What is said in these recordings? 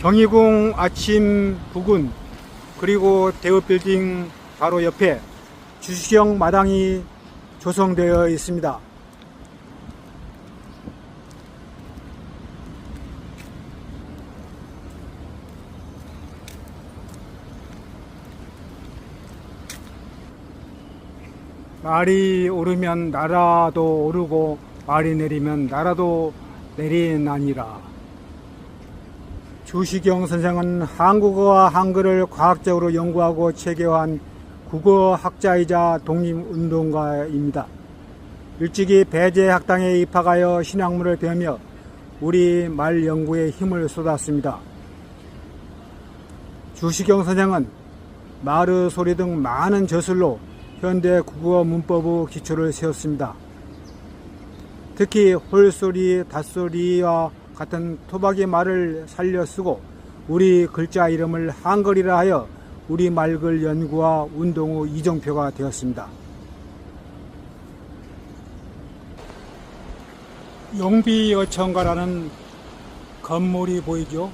경희궁 아침 부근 그리고 대우빌딩 바로 옆에 주시경 마당이 조성되어 있습니다. 말이 오르면 나라도 오르고 말이 내리면 나라도 내리나니라. 주시경 선생은 한국어와 한글을 과학적으로 연구하고 체계화한 국어학자이자 독립운동가입니다. 일찍이 배제학당에 입학하여 신학문을 배우며 우리 말 연구에 힘을 쏟았습니다. 주시경 선생은 마르 소리 등 많은 저술로 현대 국어 문법의 기초를 세웠습니다. 특히 홀소리, 닷소리와 같은 토박이 말을 살려 쓰고 우리 글자 이름을 한글이라 하여 우리 말글 연구와 운동의 이정표가 되었습니다. 용비어천가라는 건물이 보이죠?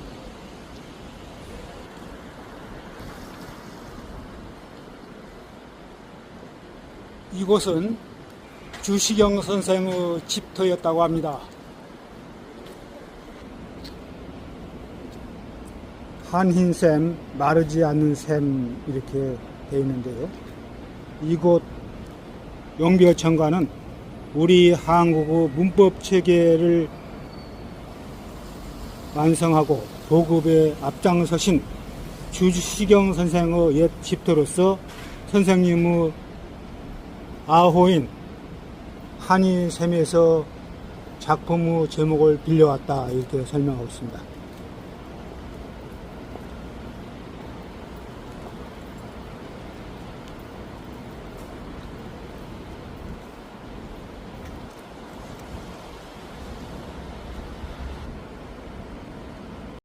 이곳은 주시경 선생의 집터였다고 합니다. 한흰샘, 마르지 않는 샘 이렇게 되어 있는데요. 이곳 용비어천가는 우리 한국의 문법 체계를 완성하고 보급에 앞장서신 주시경 선생의 옛 집터로서 선생님의 아호인 한인샘에서 작품의 제목을 빌려왔다 이렇게 설명하고 있습니다.